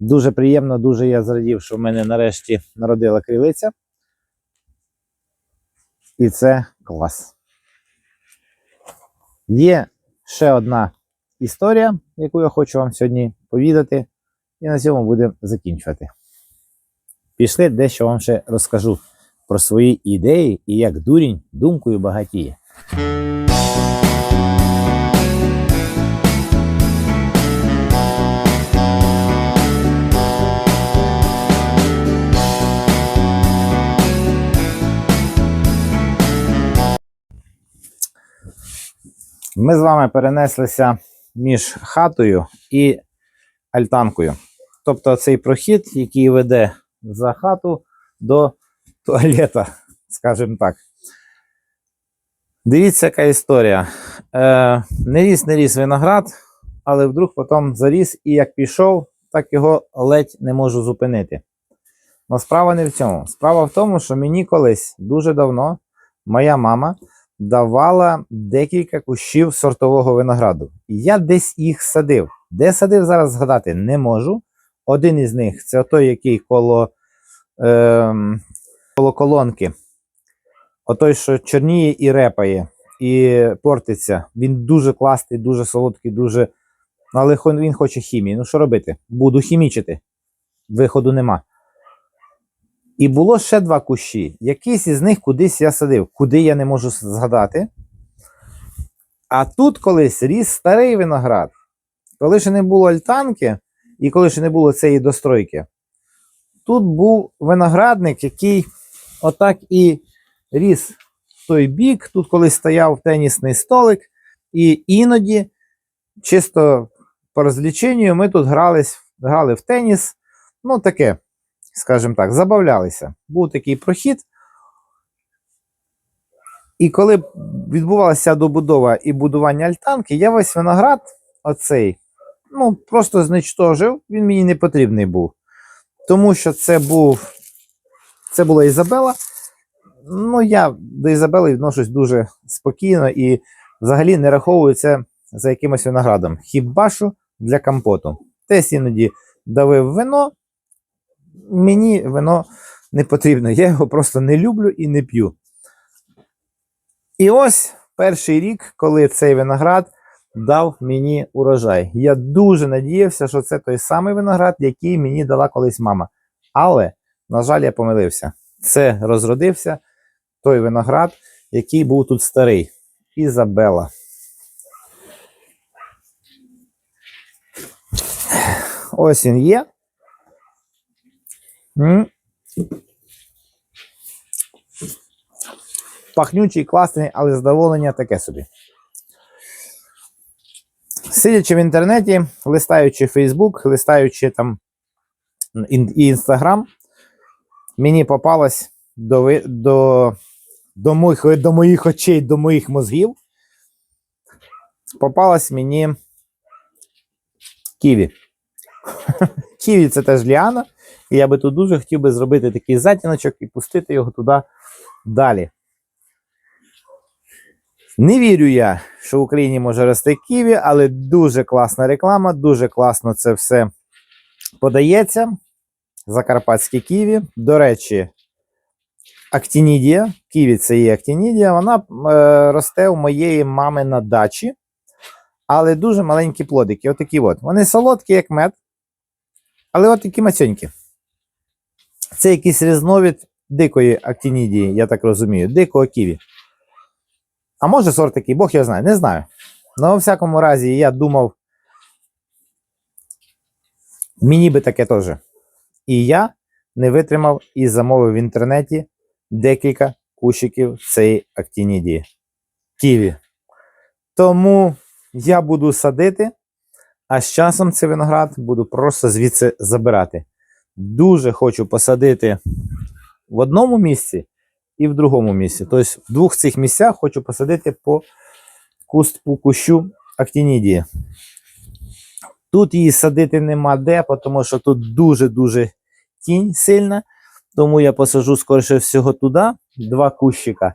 Дуже приємно, дуже я зрадів, що в мене нарешті народила крилиця. І це клас. Є ще одна історія, яку я хочу вам сьогодні повідати, і на цьому будемо закінчувати. Пішли дещо вам ще розкажу про свої ідеї і як дурінь думкою багатіє. Ми з вами перенеслися між хатою і альтанкою. Тобто цей прохід, який веде за хату до туалета, скажімо так. Дивіться, яка історія. Е, не ріс, не ріс виноград, але вдруг потім заріс, і як пішов, так його ледь не можу зупинити. Но справа не в цьому. Справа в тому, що мені колись дуже давно моя мама давала декілька кущів сортового винограду. І я десь їх садив. Де садив, зараз згадати не можу. Один із них це той, який коло, ем, коло колонки. Отой, що чорніє і репає, і портиться. Він дуже класний, дуже солодкий, дуже. Але він хоче хімії. Ну що робити? Буду хімічити. Виходу нема. І було ще два кущі. Якийсь із них кудись я садив, куди я не можу згадати. А тут колись ріс старий виноград. Коли ще не було альтанки, і коли ще не було цієї достройки, тут був виноградник, який отак і ріс в той бік. Тут колись стояв тенісний столик, і іноді, чисто по розліченню, ми тут грались, грали в теніс. Ну, таке, скажімо так, забавлялися. Був такий прохід. І коли відбувалася добудова і будування альтанки, я весь виноград, оцей, ну, просто зничтожив, він мені не потрібний був. Тому що це був. Це була Ізабела. Ну, я до Ізабели відношусь дуже спокійно і взагалі не раховую це за якимось виноградом. Хіба що для компоту. Десь іноді давив вино. Мені вино не потрібно. Я його просто не люблю і не п'ю. І ось перший рік, коли цей виноград дав мені урожай. Я дуже надіявся, що це той самий виноград, який мені дала колись мама. Але, на жаль, я помилився. Це розродився той виноград, який був тут старий. Ізабела. Ось він є. Пахнючий, класний, але задоволення таке собі. Сидячи в інтернеті, листаючи Facebook, листаючи там і Instagram, мені попалось до, до, до, моїх, до моїх очей, до моїх мозгів. Попалась мені Ківі. Ківі це теж ліана. І я би тут дуже хотів би зробити такий затіночок і пустити його туди далі. Не вірю я, що в Україні може рости ківі, але дуже класна реклама, дуже класно це все подається. Закарпатські ківі. До речі, актінідія. Ківі це є актінідія. Вона е, росте у моєї мами на дачі, але дуже маленькі плодики. Отакі от. Вони солодкі, як мед, але от такі мацьонькі. Це якийсь різновид дикої актінідії, я так розумію, дикого ківі. А може сорт такий, Бог його знає, не знаю. Ну, у всякому разі, я думав, мені би таке теж. І я не витримав і замовив в інтернеті декілька кущиків цієї актінідії. Ківі. Тому я буду садити, а з часом цей виноград буду просто звідси забирати. Дуже хочу посадити в одному місці і в другому місці. Тобто в двох цих місцях хочу посадити по куст по кущу актінідії. Тут її садити нема де, тому що тут дуже-дуже тінь сильна. Тому я посажу, скоріше всього, туди два кущика.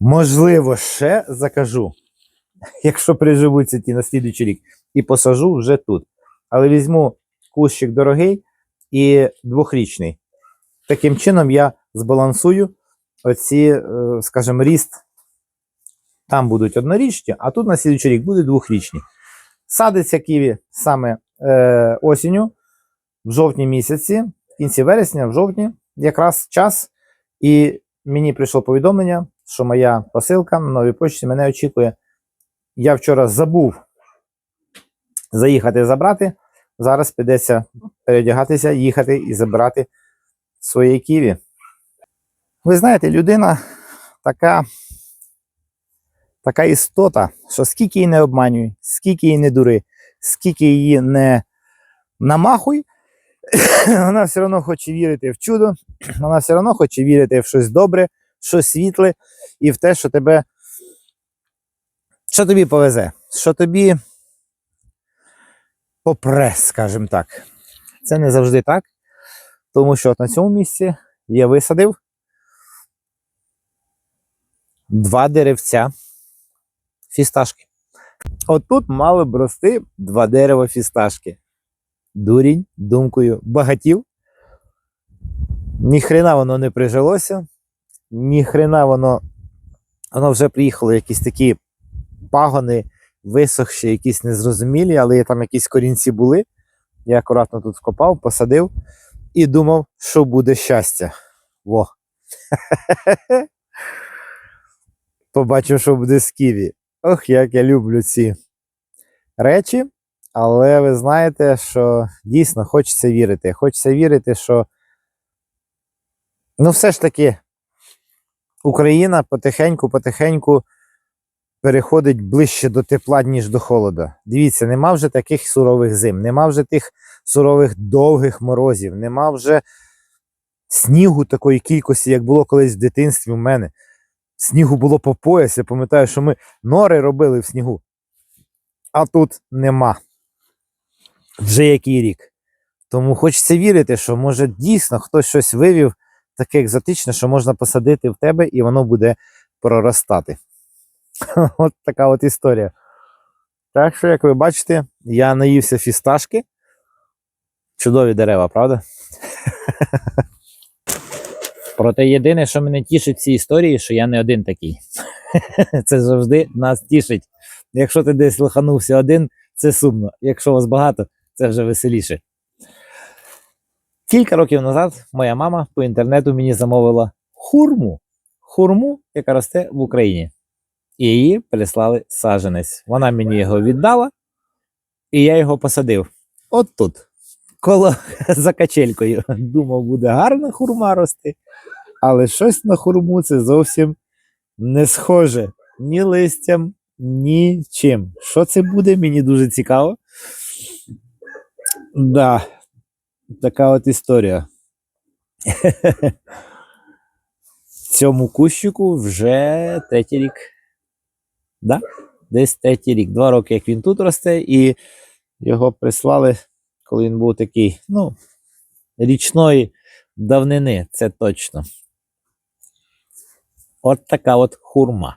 Можливо, ще закажу, якщо приживуться ті на слідуючий рік, і посажу вже тут. Але візьму кущик дорогий і двохрічний. Таким чином я збалансую оці, е, скажімо, ріст. Там будуть однорічні, а тут на слідуючий рік будуть двохрічні. Садиться ківі саме е, осінню, в жовтні місяці, в кінці вересня, в жовтні, якраз час. І мені прийшло повідомлення, що моя посилка на новій почті мене очікує. Я вчора забув заїхати забрати. Зараз підеться передягатися, їхати і забирати свої ківі. Ви знаєте, людина така, така істота, що скільки її не обманюй, скільки її не дури, скільки її не намахуй, вона все одно хоче вірити в чудо, вона все одно хоче вірити в щось добре, в щось світле і в те, що тебе. Що тобі повезе, що тобі попре, скажімо так. Це не завжди так, тому що от на цьому місці я висадив два деревця фісташки. Отут мали б рости два дерева фісташки. Дурінь, думкою, багатів. Ніхрена воно не прижилося, ніхрена воно, воно вже приїхало якісь такі пагони, висохші, якісь незрозумілі, але там якісь корінці були. Я акуратно тут вкопав, посадив і думав, що буде щастя. Во. Побачив, що буде з ківі. Ох, як я люблю ці речі. Але ви знаєте, що дійсно хочеться вірити. Хочеться вірити, що ну, все ж таки Україна потихеньку-потихеньку переходить ближче до тепла, ніж до холода. Дивіться, нема вже таких сурових зим, нема вже тих сурових довгих морозів, нема вже снігу такої кількості, як було колись в дитинстві у мене. Снігу було по пояс. Я пам'ятаю, що ми нори робили в снігу. А тут нема. Вже який рік. Тому хочеться вірити, що може дійсно хтось щось вивів таке екзотичне, що можна посадити в тебе і воно буде проростати. От така от історія. Так що, як ви бачите, я наївся фісташки. Чудові дерева, правда? Проте єдине, що мене тішить в цій історії, що я не один такий. Це завжди нас тішить. Якщо ти десь лоханувся один, це сумно. Якщо вас багато, це вже веселіше. Кілька років назад моя мама по інтернету мені замовила хурму. Хурму, яка росте в Україні. І її прислали саджанець. Вона мені його віддала, і я його посадив. От тут, коло за качелькою. Думав, буде гарна хурма рости. Але щось на хурму це зовсім не схоже ні листям, ні чим. Що це буде, мені дуже цікаво. Да, така от історія. Цьому кущику вже третій рік. Да? Десь третій рік. Два роки, як він тут росте, і його прислали, коли він був такий, ну, річної давнини, це точно. От така от хурма.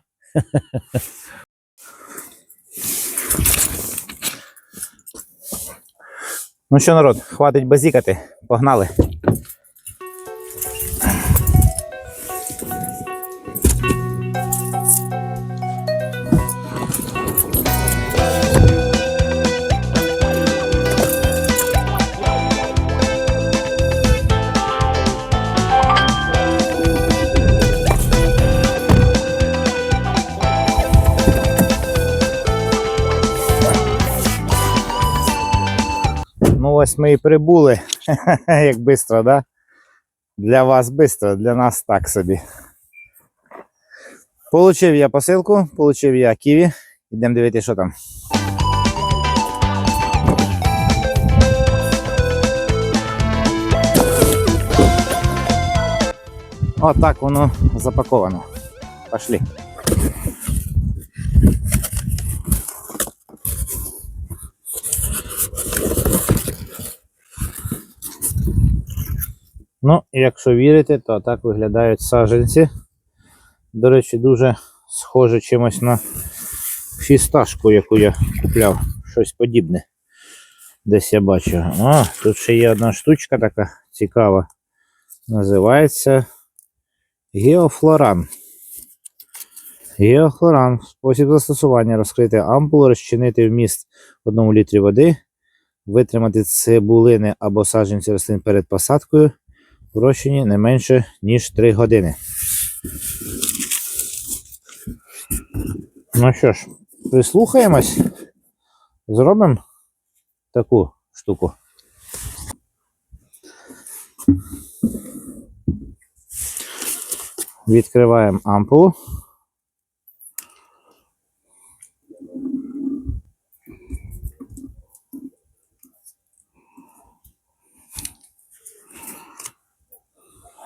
Ну що, народ, хватить базікати, погнали. Ось ми і прибули. Як швидко, да? Для вас швидко, для нас так собі. Получив я посилку, получив я ківі. Йдемо дивитися, що там. Отак воно запаковано. Пошли. Ну, якщо вірити, то так виглядають саджанці. До речі, дуже схоже чимось на фісташку, яку я купляв, щось подібне. Десь я бачу. О, тут ще є одна штучка така цікава. Називається геофлоран. Геохлоран. Спосіб застосування розкрити ампулу, розчинити вміст в 1 літрі води, витримати цибулини або саджанці рослин перед посадкою в розчині не менше, ніж 3 години. Ну що ж, прислухаємось. Зробимо таку штуку. Відкриваємо ампулу.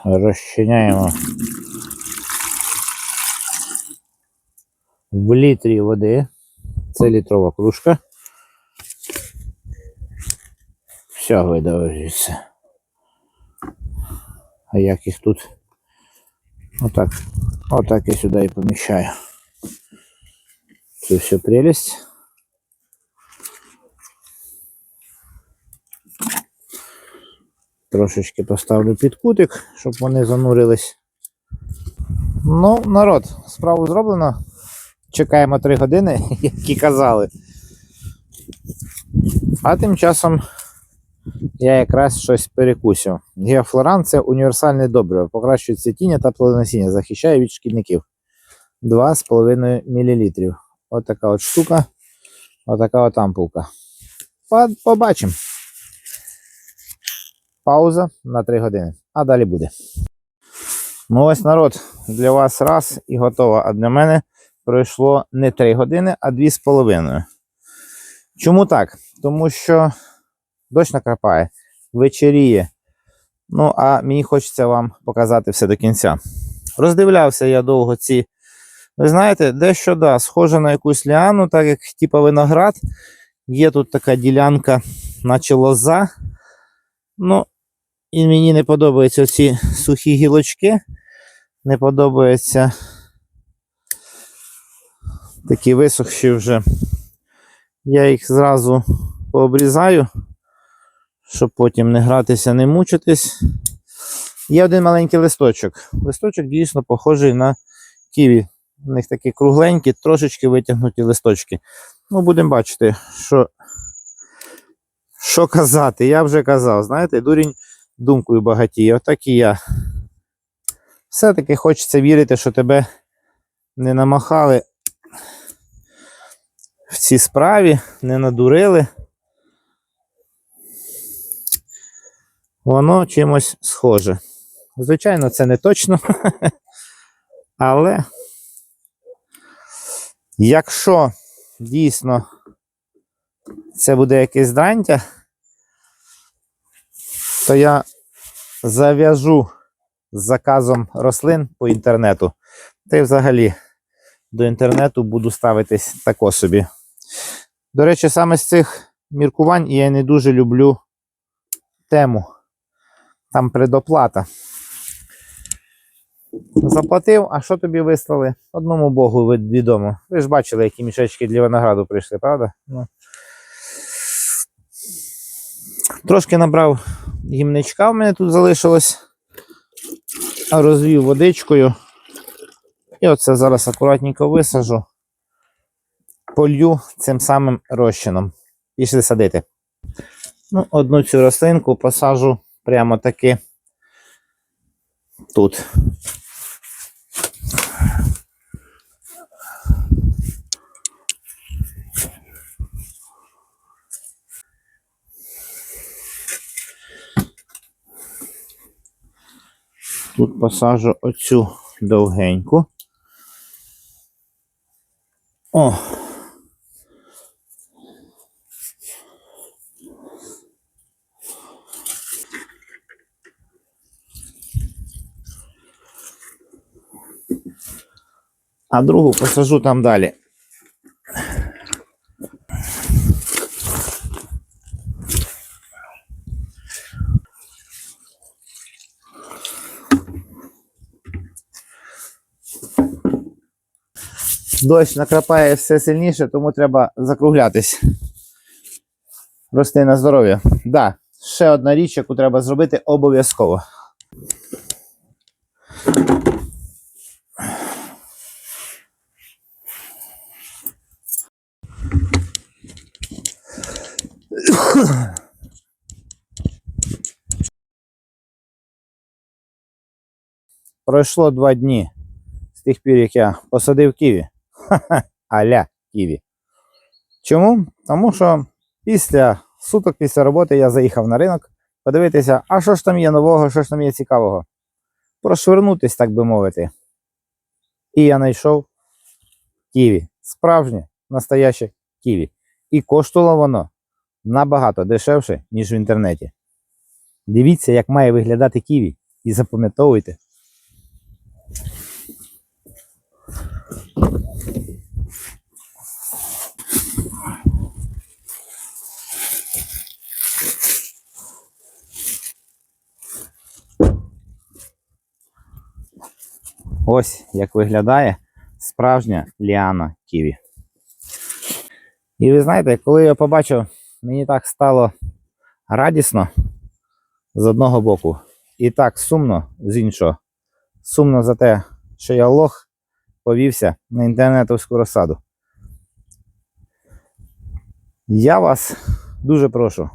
Розчиняємо в літрі води. Це літрова кружка. Все видавлюється. А як їх тут? Отак. Отак я сюди і поміщаю. Це все прелість. Трошечки поставлю під кутик, щоб вони занурились. Ну, народ, справу зроблено. Чекаємо 3 години, як і казали. А тим часом я якраз щось перекусив. Геофлоран це універсальне добриво, покращує цвітіння та плодоносіння, захищає від шкідників. 2,5 мл. Ось така от штука. Ось така от ампулка. Побачимо. Пауза на 3 години. А далі буде. Ну ось народ, для вас раз і готово. А для мене пройшло не 3 години, а 2,5. Чому так? Тому що дощ накрапає, вечеріє. Ну, а мені хочеться вам показати все до кінця. Роздивлявся я довго ці. Ви знаєте, дещо да, схоже на якусь ліану, так як типа виноград. Є тут така ділянка, наче лоза. Ну, і мені не подобаються ці сухі гілочки. Не подобаються такі висохші вже. Я їх зразу пообрізаю, щоб потім не гратися, не мучитись. Є один маленький листочок. Листочок дійсно похожий на ківі. У них такі кругленькі, трошечки витягнуті листочки. Ну, будемо бачити, що, що казати. Я вже казав, знаєте, дурінь думкою багатіє. Отак і я. Все-таки хочеться вірити, що тебе не намахали в цій справі, не надурили. Воно чимось схоже. Звичайно, це не точно. Але якщо дійсно це буде якесь дрантя, то я зав'яжу з заказом рослин по інтернету. Та й взагалі до інтернету буду ставитись тако собі. До речі, саме з цих міркувань я не дуже люблю тему. Там предоплата. Заплатив, а що тобі вислали? Одному Богу відомо. Ви ж бачили, які мішечки для винограду прийшли, правда? Ну. Трошки набрав гімничка в мене тут залишилось. Розвів водичкою. І оце зараз акуратненько висажу. Полью цим самим розчином. Пішли садити. Ну, одну цю рослинку посажу прямо таки тут. Тут посажу оцю довгеньку. О. А другу посажу там далі. Дощ накрапає все сильніше, тому треба закруглятись. Рости на здоров'я. Да, ще одна річ, яку треба зробити обов'язково. Пройшло два дні з тих пір, як я посадив ківі. Аля ківі. Чому? Тому що після суток після роботи я заїхав на ринок подивитися, а що ж там є нового, що ж там є цікавого. Прошвернутись, так би мовити. І я знайшов ківі. Справжнє, настояще ківі. І коштувало воно набагато дешевше, ніж в інтернеті. Дивіться, як має виглядати ківі. І запам'ятовуйте. Ось як виглядає справжня ліана ківі. І ви знаєте, коли я побачив, мені так стало радісно з одного боку, і так сумно з іншого. Сумно за те, що я лох повівся на інтернетовську розсаду. Я вас дуже прошу,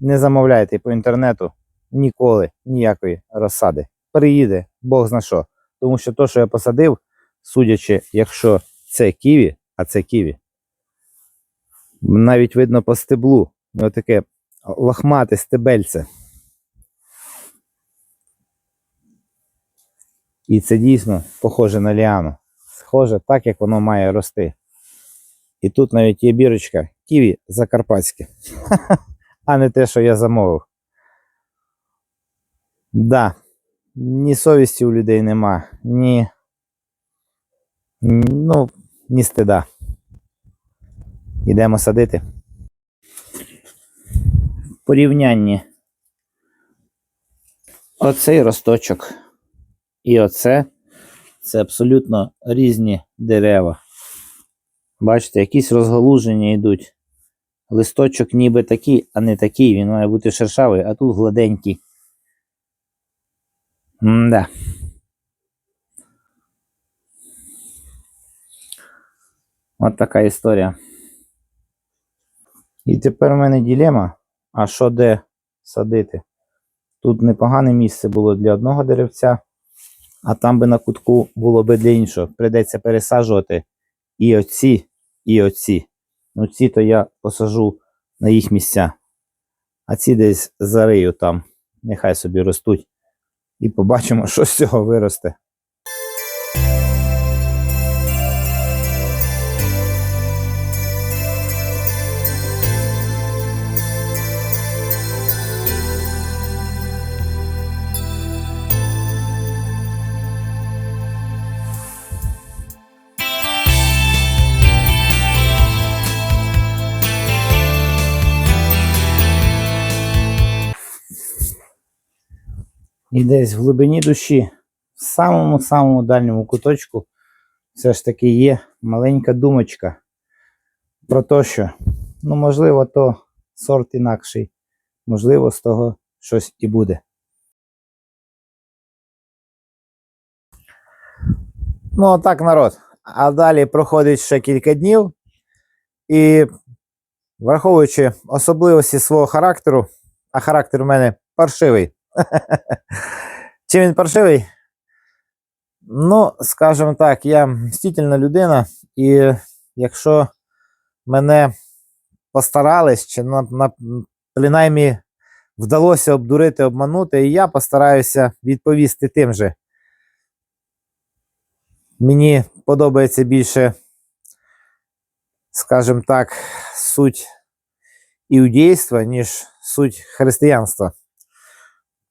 не замовляйте по інтернету ніколи ніякої розсади. Приїде Бог зна що. Тому що то, що я посадив, судячи, якщо це ківі, а це ківі, навіть видно по стеблу, отаке лохмате стебельце. І це дійсно похоже на ліану. Схоже так, як воно має рости. І тут навіть є бірочка ківі закарпатське. А не те, що я замовив. Да, ні совісті у людей нема, ні. Ну, ні стида. Йдемо садити. В порівнянні оцей росточок і оце це абсолютно різні дерева. Бачите, якісь розгалуження йдуть. Листочок ніби такий, а не такий. Він має бути шершавий, а тут гладенький. М-да. От така історія. І тепер у мене ділема, а що де садити? Тут непогане місце було для одного деревця, а там би на кутку було би для іншого. Придеться пересаджувати і оці, і оці. Ну, ці то я посажу на їх місця. А ці десь зарию там. Нехай собі ростуть. І побачимо, що з цього виросте. І десь в глибині душі, в самому-самому дальньому куточку, все ж таки є маленька думочка про те, що, ну, можливо, то сорт інакший, можливо, з того щось і буде. Ну, отак, народ. А далі проходить ще кілька днів. І враховуючи особливості свого характеру, а характер у мене паршивий. Чим він паршивий? Ну, скажімо так, я мстительна людина, і якщо мене постарались, чи на, на, принаймні вдалося обдурити, обманути, і я постараюся відповісти тим же. Мені подобається більше, скажімо так, суть іудейства, ніж суть християнства.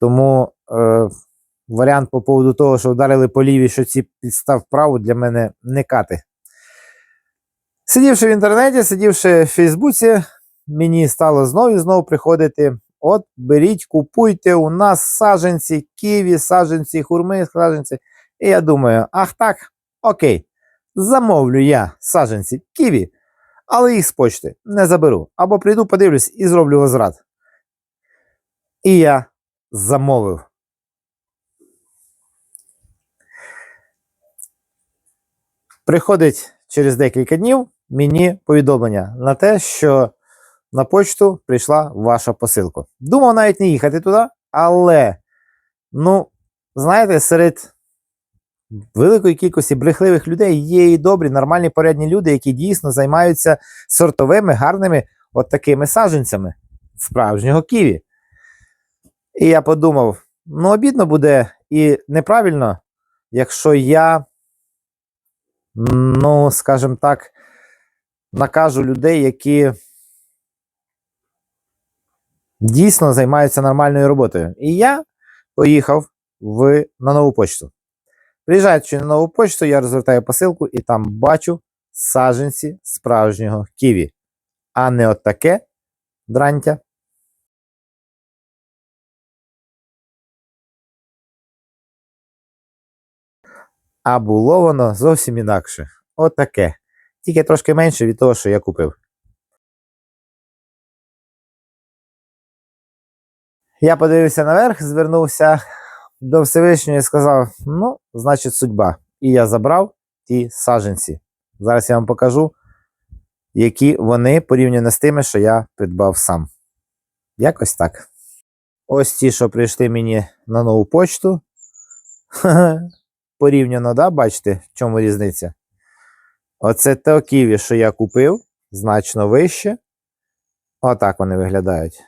Тому е, варіант по поводу того, що вдарили по лівій, що ці підстав вправо, для мене не кати. Сидівши в інтернеті, сидівши в Фейсбуці, мені стало знову і знову приходити. От, беріть, купуйте, у нас саджанці, ківі, саджанці, хурми, саджанці. І я думаю, ах так, окей, замовлю я саджанці ківі, але їх з почти не заберу. Або прийду, подивлюсь і зроблю возврат. І я замовив. Приходить через декілька днів мені повідомлення на те, що на почту прийшла ваша посилка. Думав навіть не їхати туди, але, ну, знаєте, серед великої кількості брехливих людей є і добрі, нормальні порядні люди, які дійсно займаються сортовими, гарними от такими саджанцями справжнього ківі. І я подумав: ну, обідно буде і неправильно, якщо я, ну, скажімо так, накажу людей, які дійсно займаються нормальною роботою. І я поїхав в, на нову почту. Приїжджаючи на нову почту, я розвертаю посилку і там бачу саджанці справжнього ківі, а не от таке дрантя. А було воно зовсім інакше. Отаке. Тільки трошки менше від того, що я купив. Я подивився наверх, звернувся до Всевишнього і сказав: ну, значить, судьба. І я забрав ті саджанці. Зараз я вам покажу, які вони порівняно з тими, що я придбав сам. Якось так. Ось ті, що прийшли мені на нову почту. Порівняно, да, бачите, в чому різниця? Оце те ківі, що я купив, значно вище. Отак вони виглядають.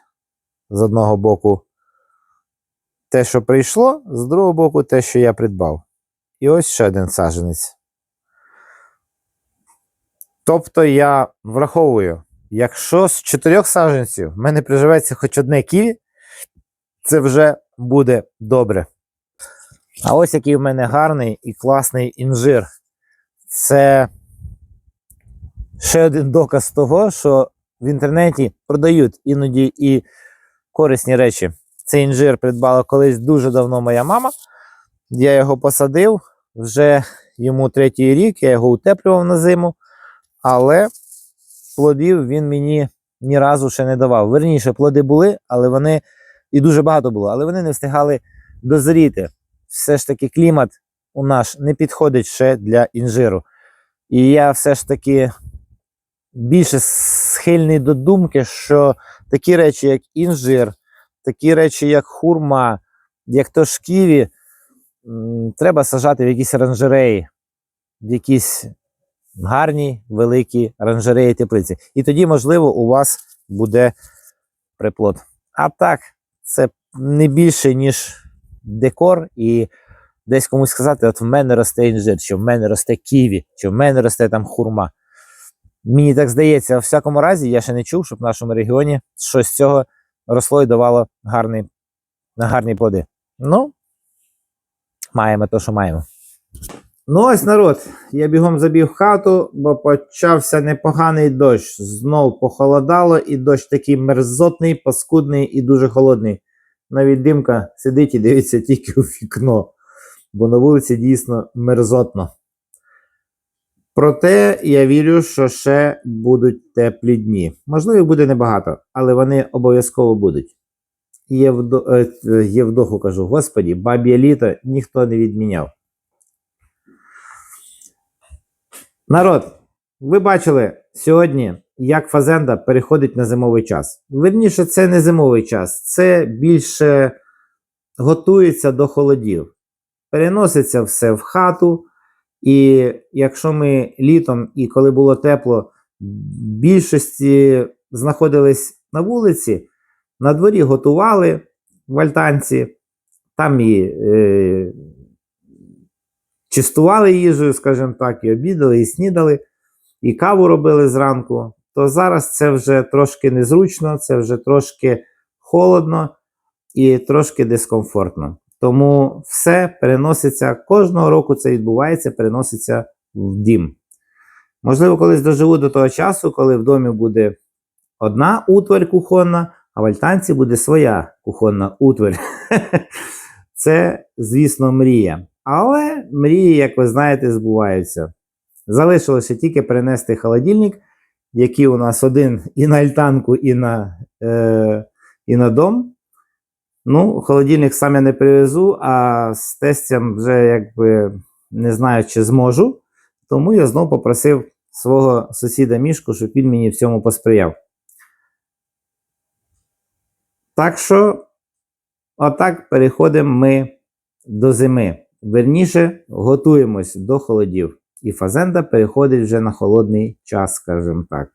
З одного боку те, що прийшло, з другого боку, те, що я придбав. І ось ще один саджанець. Тобто я враховую, якщо з чотирьох саджанців в мене приживеться хоч одне ківі, це вже буде добре. А ось який в мене гарний і класний інжир. Це ще один доказ того, що в інтернеті продають іноді і корисні речі. Цей інжир придбала колись дуже давно моя мама. Я його посадив вже йому третій рік, я його утеплював на зиму, але плодів він мені ні разу ще не давав. Верніше, плоди були, але вони і дуже багато було, але вони не встигали дозріти. Все ж таки, клімат у наш не підходить ще для інжиру. І я все ж таки більше схильний до думки, що такі речі, як інжир, такі речі, як хурма, як то шківі, м, треба сажати в якісь оранжереї, в якісь гарні великі оранжереї теплиці. І тоді, можливо, у вас буде приплод. А так, це не більше, ніж декор, і десь комусь сказати, от в мене росте інжир, чи в мене росте ківі, чи в мене росте там хурма. Мені так здається, в всякому разі, я ще не чув, щоб в нашому регіоні щось з цього росло і давало гарні, гарні плоди. Ну, маємо те, що маємо. Ну, ось народ. Я бігом забіг в хату, бо почався непоганий дощ. Знов похолодало, і дощ такий мерзотний, паскудний і дуже холодний. Навіть димка сидить і дивиться тільки у вікно, бо на вулиці дійсно мерзотно. Проте я вірю, що ще будуть теплі дні. Можливо, буде небагато, але вони обов'язково будуть. Євдо... е, е, Євдоху кажу, господі, баб'є літо ніхто не відміняв. Народ, ви бачили сьогодні, як фазенда переходить на зимовий час. Верніше, це не зимовий час, це більше готується до холодів. Переноситься все в хату. І якщо ми літом і коли було тепло, більшості знаходились на вулиці, на дворі готували в альтанці, там і е, чистували їжу, скажімо так, і обідали, і снідали, і каву робили зранку, то зараз це вже трошки незручно, це вже трошки холодно і трошки дискомфортно. Тому все переноситься кожного року це відбувається, переноситься в дім. Можливо, колись доживу до того часу, коли в домі буде одна утварь кухонна, а в альтанці буде своя кухонна утварь. Це, звісно, мрія. Але мрії, як ви знаєте, збуваються. Залишилося тільки перенести холодильник які у нас один і на альтанку, і на, е, і на дом. Ну, холодильник сам я не привезу, а з тестем вже якби не знаю, чи зможу. Тому я знову попросив свого сусіда Мішку, щоб він мені в цьому посприяв. Так що, отак переходимо ми до зими. Верніше, готуємось до холодів. І фазенда переходить вже на холодний час, скажімо так.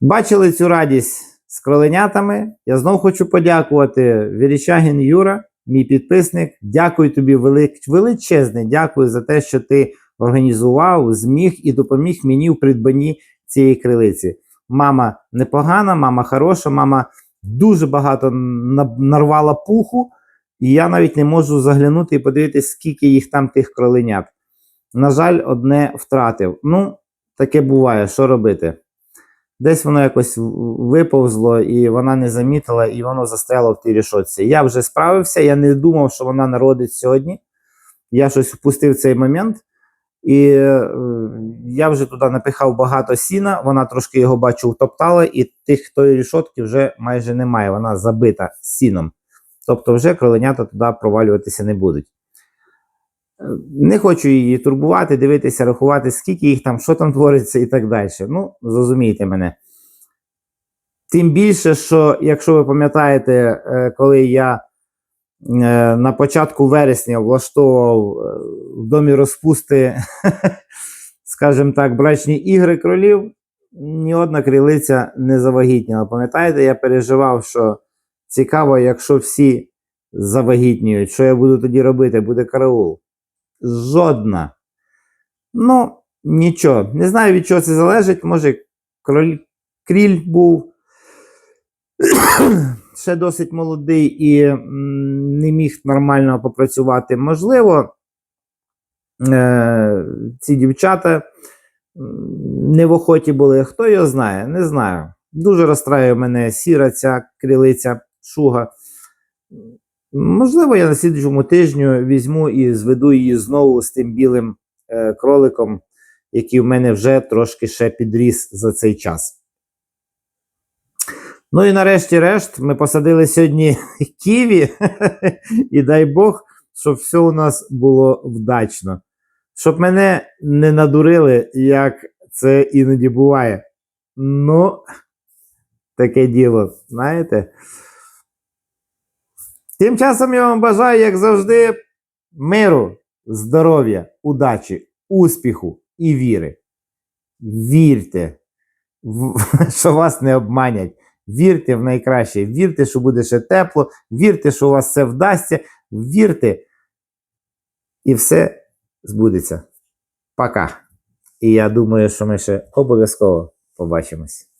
Бачили цю радість з кроленятами. Я знов хочу подякувати Вірічагін Юра, мій підписник. Дякую тобі велик, величезне. Дякую за те, що ти організував, зміг і допоміг мені в придбанні цієї крилиці. Мама непогана, мама хороша, мама дуже багато нарвала пуху, і я навіть не можу заглянути і подивитися, скільки їх там тих кроленят. На жаль, одне втратив. Ну, таке буває, що робити? Десь воно якось виповзло, і вона не замітила, і воно застряло в тій рішотці. Я вже справився, я не думав, що вона народить сьогодні. Я щось впустив цей момент. І е, я вже туди напихав багато сіна, вона трошки його бачу втоптала, і тих тої рішотки вже майже немає. Вона забита сіном. Тобто вже кроленята туди провалюватися не будуть. Е, Не хочу її турбувати, дивитися, рахувати, скільки їх там, що там твориться і так далі. Ну, зрозумійте мене. Тим більше, що, якщо ви пам'ятаєте, е, коли я е, на початку вересня влаштовував в домі розпусти, скажімо так, брачні ігри кролів, ні одна крилиця не завагітніла. Пам'ятаєте, я переживав, що цікаво, якщо всі завагітнюють, що я буду тоді робити? Буде караул. Жодна. Ну, нічого. Не знаю, від чого це залежить. Може, кроль... кріль був ще досить молодий і не міг нормально попрацювати. Можливо, е- ці дівчата не в охоті були. Хто його знає? Не знаю. Дуже розстраює мене сіра ця крилиця шуга. Можливо, я на слідчому тижню візьму і зведу її знову з тим білим е, кроликом, який в мене вже трошки ще підріс за цей час. Ну і нарешті-решт, ми посадили сьогодні ківі, і дай Бог, щоб все у нас було вдачно. Щоб мене не надурили, як це іноді буває. Ну, таке діло, знаєте. Тим часом я вам бажаю, як завжди, миру, здоров'я, удачі, успіху і віри. Вірте, що вас не обманять. Вірте в найкраще, вірте, що буде ще тепло, вірте, що у вас все вдасться, вірте, і все збудеться. Пока. І я думаю, що ми ще обов'язково побачимось.